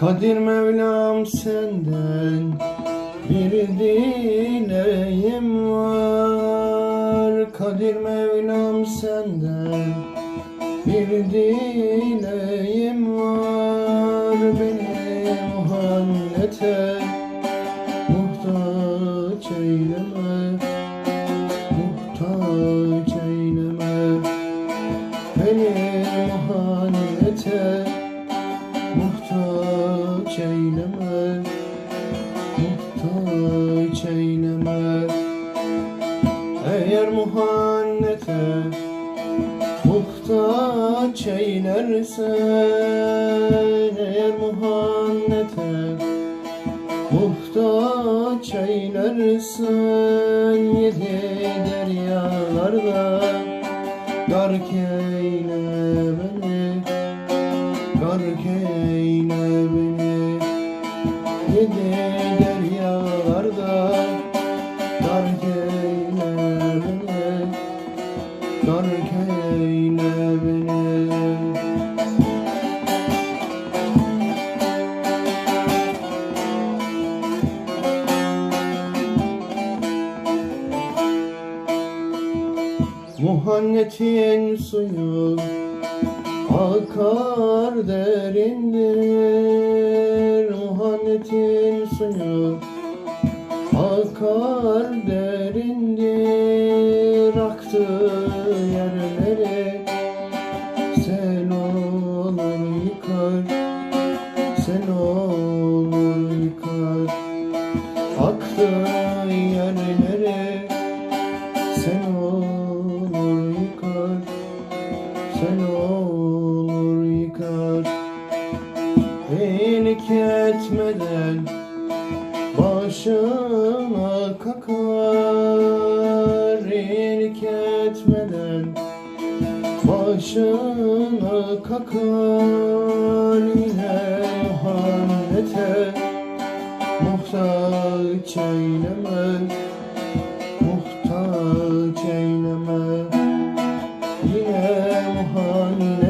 Kadir Mevlam senden bir dileğim var. Kadir Mevlam senden bir dileğim var. Beni muhannete muhtaç eyleme Muhtaç eyleme. Beni muhannete muhtaç eyleme Muhtaç eyleme. Eğer muhannete muhtaç eylersen Eğer muhannete muhtaç eylersen Yedi deryalarda Gark eyle Yedi deryalarda Gark eyle beni Gark eyle beni Muhannetin suyu akar derindir suyu akar derindir Aktı yerlere. Sel olur yıkar Sel olur yıkar. Aktı yerlere sen olur yıkar Sen olur yıkar. İyilik etmeden Başına kakar İyilik etmeden. Başına kakar Yine muhannete Muhtaç eyleme muhtaç eyleme. Yine muhannete